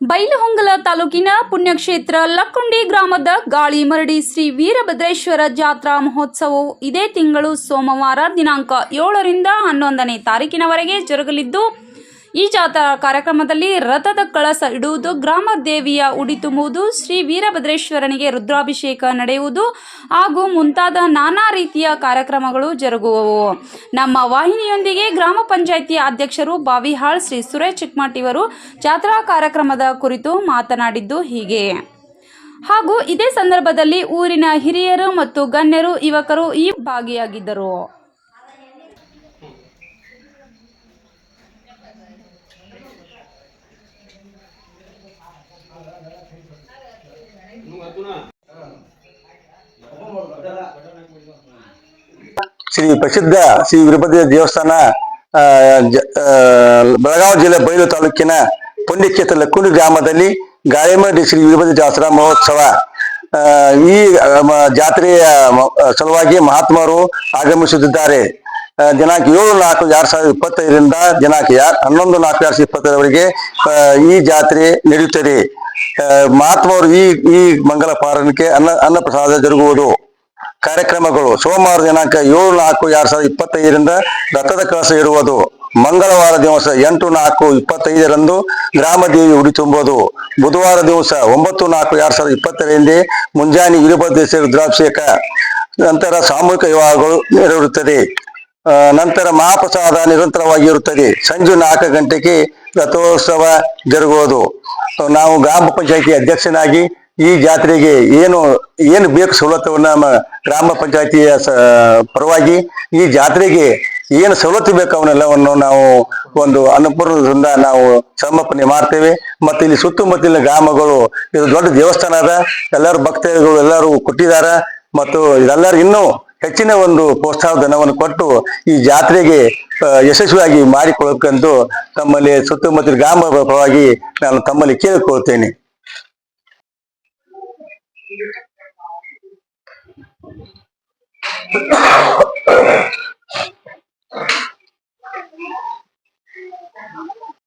ಬೈಲಹೊಂಗಲ ತಾಲೂಕಿನ ಪುಣ್ಯಕ್ಷೇತ್ರ ಲಕ್ಕುಂಡಿ ಗ್ರಾಮದ ಗಾಳಿ ಮರಡಿ ಶ್ರೀ ವೀರಭದ್ರೇಶ್ವರ ಜಾತ್ರಾ ಮಹೋತ್ಸವವು ಇದೇ ತಿಂಗಳು ಸೋಮವಾರ ದಿನಾಂಕ ಏಳರಿಂದ ಹನ್ನೊಂದನೇ ತಾರೀಕಿನವರೆಗೆ ಜರುಗಲಿದ್ದು ಈ ಜಾತ್ರಾ ಕಾರ್ಯಕ್ರಮದಲ್ಲಿ ರಥದ ಕಳಸ ಇಡುವುದು, ಗ್ರಾಮ ದೇವಿಯ ಉಡಿ ತುಂಬುವುದು, ಶ್ರೀ ವೀರಭದ್ರೇಶ್ವರನಿಗೆ ರುದ್ರಾಭಿಷೇಕ ನಡೆಯುವುದು ಹಾಗೂ ಮುಂತಾದ ನಾನಾ ರೀತಿಯ ಕಾರ್ಯಕ್ರಮಗಳು ಜರುಗುವವು. ನಮ್ಮ ವಾಹಿನಿಯೊಂದಿಗೆ ಗ್ರಾಮ ಪಂಚಾಯಿತಿ ಅಧ್ಯಕ್ಷರು ಬಾವಿಹಾಳ್, ಶ್ರೀ ಸುರೇಶ್ ಚಿಕ್ಮಟ್ಟಿಯವರು ಜಾತ್ರಾ ಕಾರ್ಯಕ್ರಮದ ಕುರಿತು ಮಾತನಾಡಿದ್ದು ಹೀಗೆ. ಹಾಗೂ ಇದೇ ಸಂದರ್ಭದಲ್ಲಿ ಊರಿನ ಹಿರಿಯರು ಮತ್ತು ಗಣ್ಯರು, ಯುವಕರು ಈ ಭಾಗಿಯಾಗಿದ್ದರು. ಶ್ರೀ ಪ್ರಸಿದ್ಧ ಶ್ರೀ ವೀರಭದ್ರ ದೇವಸ್ಥಾನ ಬೆಳಗಾವಿ ಜಿಲ್ಲೆ ಬೈಲು ತಾಲೂಕಿನ ಪುಣ್ಯಕ್ಷೇತ್ರ ಲಕ್ಕುಂಡಿ ಗ್ರಾಮದಲ್ಲಿ ಗಾಳಿಮಡಿ ಶ್ರೀ ವೀರಭದ್ರ ಜಾತ್ರಾ ಮಹೋತ್ಸವ. ಈ ಜಾತ್ರೆಯ ಸಲುವಾಗಿ ಮಹಾತ್ಮರು ಆಗಮಿಸುತ್ತಿದ್ದಾರೆ. ದಿನಾಂಕ ಏಳು ನಾಲ್ಕು ಎರಡ್ ಸಾವಿರದ ಇಪ್ಪತ್ತೈದರಿಂದ ದಿನಾಂಕ ಯಾರ್, ಹನ್ನೊಂದು ನಾಲ್ಕು ಎರಡ್ ಸಾವಿರದ ಇಪ್ಪತ್ತೈದರವರೆಗೆ ಈ ಜಾತ್ರೆ ನಡೆಯುತ್ತದೆ. ಮಹಾತ್ಮರು ಈ ಈ ಮಂಗಲ ಪಾರಣಕ್ಕೆ ಅನ್ನ ಅನ್ನ ಪ್ರಸಾದ ಜರುಗುವುದು. ಕಾರ್ಯಕ್ರಮಗಳು. ಸೋಮವಾರ ದಿನಾಂಕ ಏಳು, ನಾಲ್ಕು, ಎರಡ್ ಸಾವಿರದ ಇಪ್ಪತ್ತೈದರಿಂದ ರಥದ ಕಳಸ ಇರುವುದು. ಮಂಗಳವಾರ ದಿವಸ ಎಂಟು, ನಾಲ್ಕು, ಇಪ್ಪತ್ತೈದರಂದು ಗ್ರಾಮ ದೇವಿ ಉಡಿ ತುಂಬುವುದು. ಬುಧವಾರ ದಿವಸ ಒಂಬತ್ತು, ನಾಲ್ಕು, ಎರಡ್ ಸಾವಿರದ ಇಪ್ಪತ್ತರಿಂದ ಮುಂಜಾನೆ ವೀರಭದ್ರೇಶ್ವರ ರುದ್ರಾಭಿಷೇಕ. ನಂತರ ಸಾಮೂಹಿಕ ವಿವಾಹಗಳು ನೆರವೇರುತ್ತದೆ. ನಂತರ ಮಹಾಪ್ರಸಾದ ನಿರಂತರವಾಗಿ ಇರುತ್ತದೆ ಸಂಜೆ ನಾಲ್ಕು ಗಂಟೆಗೆ ರಥೋತ್ಸವ ಜರುಗುವುದು. ನಾವು ಗ್ರಾಮ ಪಂಚಾಯತಿ ಅಧ್ಯಕ್ಷನಾಗಿ ಈ ಜಾತ್ರೆಗೆ ಏನು ಏನು ಬೇಕು ಸವಲತ್ತುವನ್ನ ನಮ್ಮ ಗ್ರಾಮ ಪಂಚಾಯತಿಯ ಪರವಾಗಿ ಈ ಜಾತ್ರೆಗೆ ಏನು ಸವಲತ್ತು ಬೇಕು ಅವನ್ನೆಲ್ಲವನ್ನು ನಾವು ಒಂದು ಅನುಪೂರ್ಣದಿಂದ ನಾವು ಸಮರ್ಪಣೆ ಮಾಡ್ತೇವೆ. ಮತ್ತೆ ಇಲ್ಲಿ ಸುತ್ತಮುತ್ತಲಿನ ಗ್ರಾಮಗಳು, ಇದು ದೊಡ್ಡ ದೇವಸ್ಥಾನ ಅದ. ಎಲ್ಲರೂ ಭಕ್ತರುಗಳು ಎಲ್ಲರೂ ಕೊಟ್ಟಿದ್ದಾರೆ ಮತ್ತು ಇದೆಲ್ಲರೂ ಇನ್ನೂ ಹೆಚ್ಚಿನ ಒಂದು ಪ್ರೋತ್ಸಾಹ ಧನವನ್ನು ಕೊಟ್ಟು ಈ ಜಾತ್ರೆಗೆ ಯಶಸ್ವಿಯಾಗಿ ಮಾಡಿಕೊಳ್ಳಬೇಕೆಂದು ತಮ್ಮಲ್ಲಿ ಸುತ್ತಮುತ್ತಲಿನ ಗ್ರಾಮ ಪರವಾಗಿ ನಾನು ತಮ್ಮಲ್ಲಿ ಕೇಳಿಕೊಳ್ತೇನೆ computer